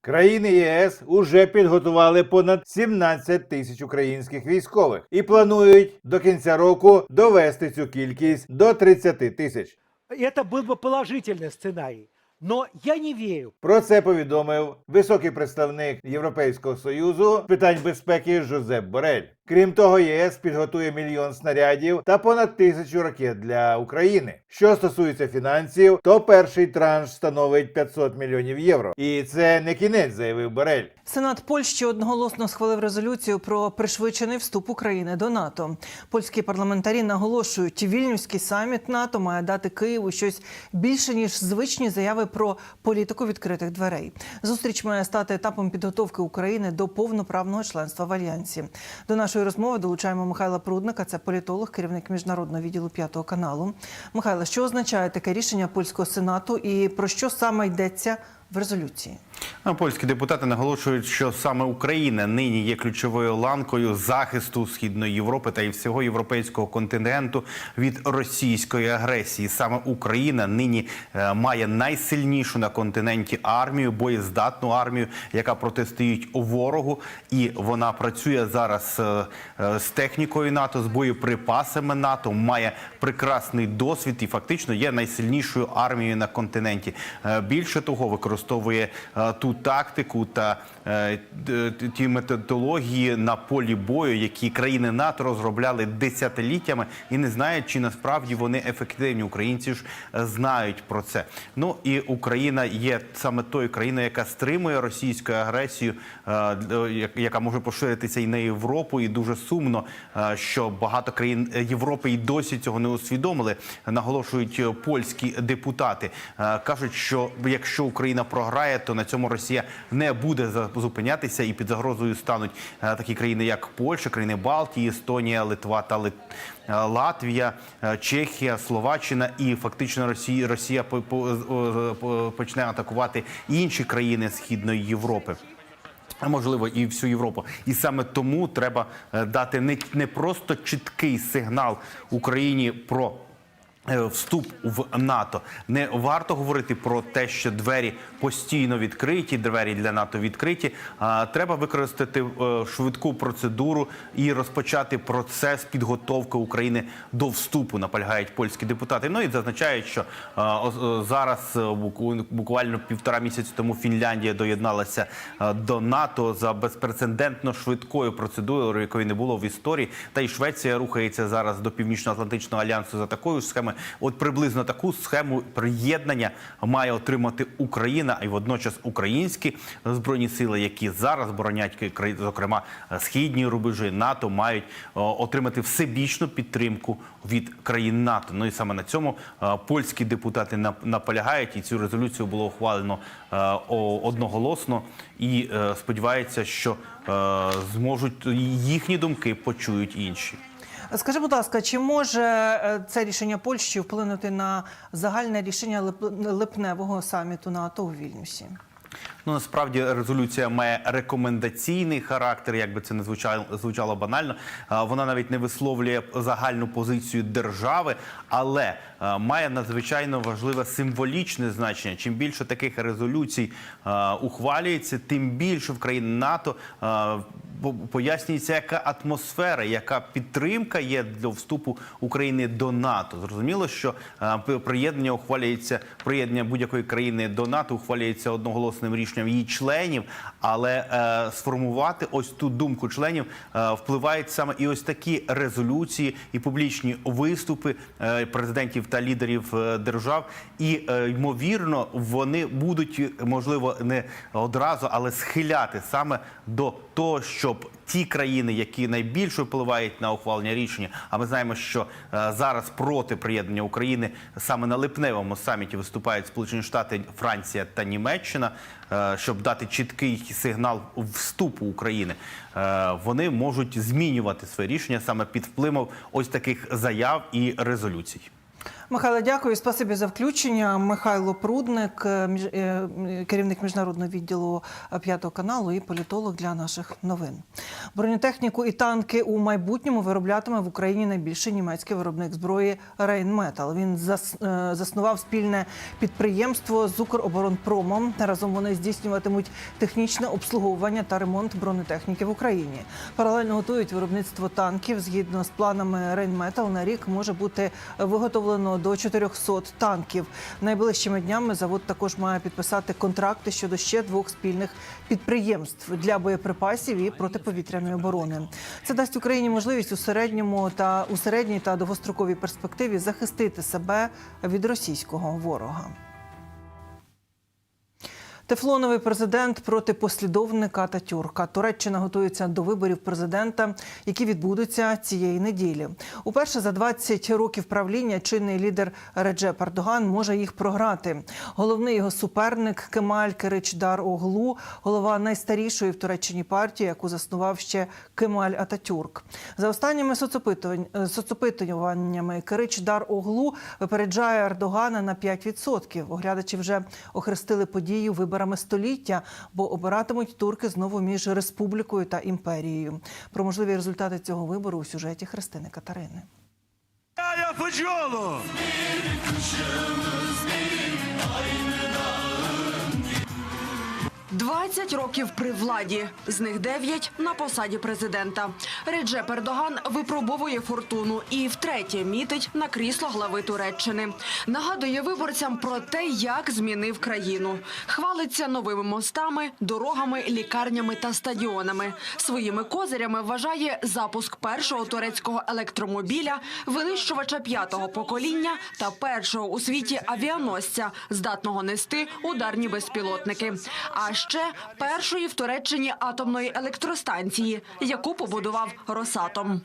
Країни ЄС уже підготували понад 17 тисяч українських військових і планують до кінця року довести цю кількість до 30 тисяч. Это был бы положительный сценарий. Но я не верю. Про це повідомив високий представник Європейського союзу з питань безпеки Жозеп Борель. Крім того, ЄС підготує мільйон снарядів та понад тисячу ракет для України. Що стосується фінансів, то перший транш становить 500 мільйонів євро. І це не кінець, заявив Борель. Сенат Польщі одноголосно схвалив резолюцію про пришвидшений вступ України до НАТО. Польські парламентарі наголошують, вільнюський саміт НАТО має дати Києву щось більше ніж звичні заяви про політику відкритих дверей. Зустріч має стати етапом підготовки України до повноправного членства в альянсі. До нашої розмови долучаємо Михайла Прудника. Це політолог, керівник міжнародного відділу п'ятого каналу. Михайло, що означає таке рішення польського сенату і про що саме йдеться в резолюції? Польські депутати наголошують, що саме Україна нині є ключовою ланкою захисту східної Європи та і всього європейського континенту від російської агресії. Саме Україна нині е, має найсильнішу на континенті армію, боєздатну армію, яка протистоїть ворогу, і вона працює зараз е, е, з технікою НАТО, з боєприпасами НАТО, має прекрасний досвід і фактично є найсильнішою армією на континенті. Більше того, використовує е, ту тактику та е, ті методології на полі бою, які країни НАТО розробляли десятиліттями, і не знають, чи насправді вони ефективні. Українці ж е, знають про це. Ну і Україна є саме тою країною, яка стримує російську агресію, яка може поширитися і на Європу. І дуже сумно, що багато країн Європи і досі цього не усвідомили. Наголошують польські депутати. Кажуть, що якщо Україна програє, то на цьому Росія не буде зупинятися, і під загрозою стануть е, такі країни, як Польща, країни Балтії, Естонія, Литва та Лит... е, Латвія, е, Чехія, Словаччина, і фактично Росія Росія по- по- по- почне атакувати інші країни Східної Європи. А можливо, і всю Європу, і саме тому треба дати не, не просто чіткий сигнал Україні про вступ в НАТО. Не варто говорити про те, що двері постійно відкриті, двері для НАТО відкриті. А треба використати е, швидку процедуру і розпочати процес підготовки України до вступу. Наполягають польські депутати. Ну і зазначають, що е, зараз е, буквально півтора місяці тому Фінляндія доєдналася е, до НАТО за безпрецедентно швидкою процедурою, якої не було в історії. Та й Швеція рухається зараз до Північно-Атлантичного альянсу за такою схемою. От приблизно таку схему приєднання має отримати Україна, і водночас українські збройні сили, які зараз боронять зокрема східні рубежі НАТО, мають отримати всебічну підтримку від країн НАТО. Ну і саме на цьому е, польські депутати нап- наполягають, і цю резолюцію було ухвалено е, одноголосно. І е, сподіваються, що е, зможуть їхні думки почують інші. Скажи, будь ласка, чи може е, це рішення Польщі вплинути на загальне рішення лип- липневого саміту НАТО у Вільнюсі? Ну насправді резолюція має рекомендаційний характер, як би це не звучало, звучало банально. Вона навіть не висловлює загальну позицію держави, але має надзвичайно важливе символічне значення. Чим більше таких резолюцій ухвалюється, тим більше в країн НАТО пояснюється, яка атмосфера, яка підтримка є для вступу України до НАТО. Зрозуміло, що е, приєднання ухвалюється приєднання будь-якої країни до НАТО ухвалюється одноголосним рішенням її членів, але е, сформувати ось ту думку членів е, впливають саме і ось такі резолюції, і публічні виступи е, президентів та лідерів е, держав. І е, ймовірно, вони будуть можливо не одразу, але схиляти саме до того, щоб ті країни, які найбільше впливають на ухвалення рішення, а ми знаємо, що е, зараз проти приєднання України саме на липневому саміті виступають Сполучені Штати, Франція та Німеччина, е, щоб дати чіткий сигнал вступу України. Е, вони можуть змінювати своє рішення саме під впливом ось таких заяв і резолюцій. Михайло, дякую. Спасибі за включення. Михайло Прудник, е, е, керівник міжнародного відділу е, п'ятого каналу і політолог для наших новин. Бронетехніку і танки у майбутньому вироблятиме в Україні найбільший німецький виробник зброї Рейнметал. Він зас- заснував спільне підприємство з Укроборонпромом. Разом вони здійснюватимуть технічне обслуговування та ремонт бронетехніки в Україні. Паралельно готують виробництво танків. Згідно з планами Рейнметал, на рік може бути виготовлено до 400 танків. Найближчими днями завод також має підписати контракти щодо ще двох спільних підприємств для боєприпасів і протиповітряної оборони. Це дасть Україні можливість у середньому та у середній та довгостроковій перспективі захистити себе від російського ворога. Тефлоновий президент проти послідовника Ататюрка. Туреччина готується до виборів президента, які відбудуться цієї неділі. Уперше за 20 років правління чинний лідер Реджеп Ердоган може їх програти. Головний його суперник Кемаль Киричдар Оглу, голова найстарішої в Туреччині партії, яку заснував ще Кемаль Ататюрк. За останніми соцопитуваннями Киричдар Оглу випереджає Ердогана на 5%. Оглядачі вже охрестили подію виборами століття, бо обиратимуть турки знову між республікою та імперією. Про можливі результати цього вибору у сюжеті Христини Катерини. Я 20 років при владі, з них 9 на посаді президента. Реджеп Ердоган випробовує фортуну і втретє мітить на крісло глави Туреччини. Нагадує виборцям про те, як змінив країну. Хвалиться новими мостами, дорогами, лікарнями та стадіонами. Своїми козирями вважає запуск першого турецького електромобіля, винищувача п'ятого покоління та першого у світі авіаносця, здатного нести ударні безпілотники. А ще першої в Туреччині атомної електростанції, яку побудував Росатом.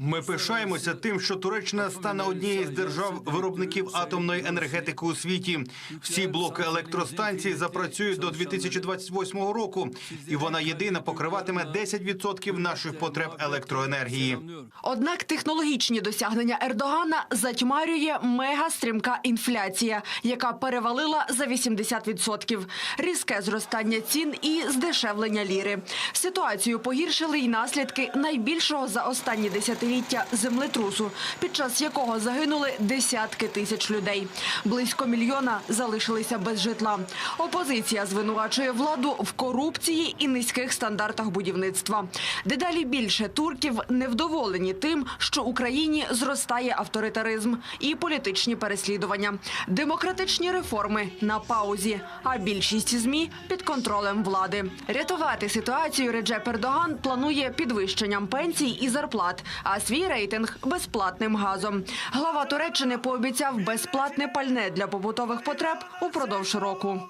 Ми пишаємося тим, що Туреччина стане однією з держав виробників атомної енергетики у світі. Всі блоки електростанцій запрацюють до 2028 року, і вона єдина покриватиме 10% наших потреб електроенергії. Однак технологічні досягнення Ердогана затьмарює мегастрімка інфляція, яка перевалила за 80%. Різке зростання цін і здешевлення ліри. Ситуацію погіршили й наслідки найбільшого за останні десятиліття землетрусу, під час якого загинули десятки тисяч людей. Близько мільйона залишилися без житла. Опозиція звинувачує владу в корупції і низьких стандартах будівництва. Дедалі більше турків невдоволені тим, що Україні зростає авторитаризм і політичні переслідування. Демократичні реформи на паузі, а більшість змі під контролем влади. Рятувати ситуацію Реджеп Ердоган планує підвищенням пенсій і зарплат, а свій рейтинг безплатним газом. Глава Туреччини пообіцяв безплатне пальне для побутових потреб упродовж року.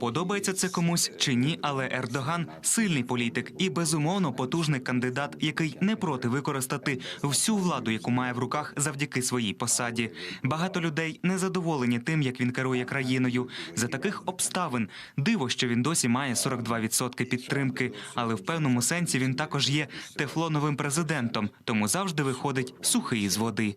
Подобається це комусь чи ні, але Ердоган сильний політик і безумовно потужний кандидат, який не проти використати всю владу, яку має в руках завдяки своїй посаді. Багато людей не задоволені тим, як він керує країною. За таких обставин диво, що він досі має 42% підтримки, але в певному сенсі він також є тефлоновим президентом, тому завжди виходить сухий з води.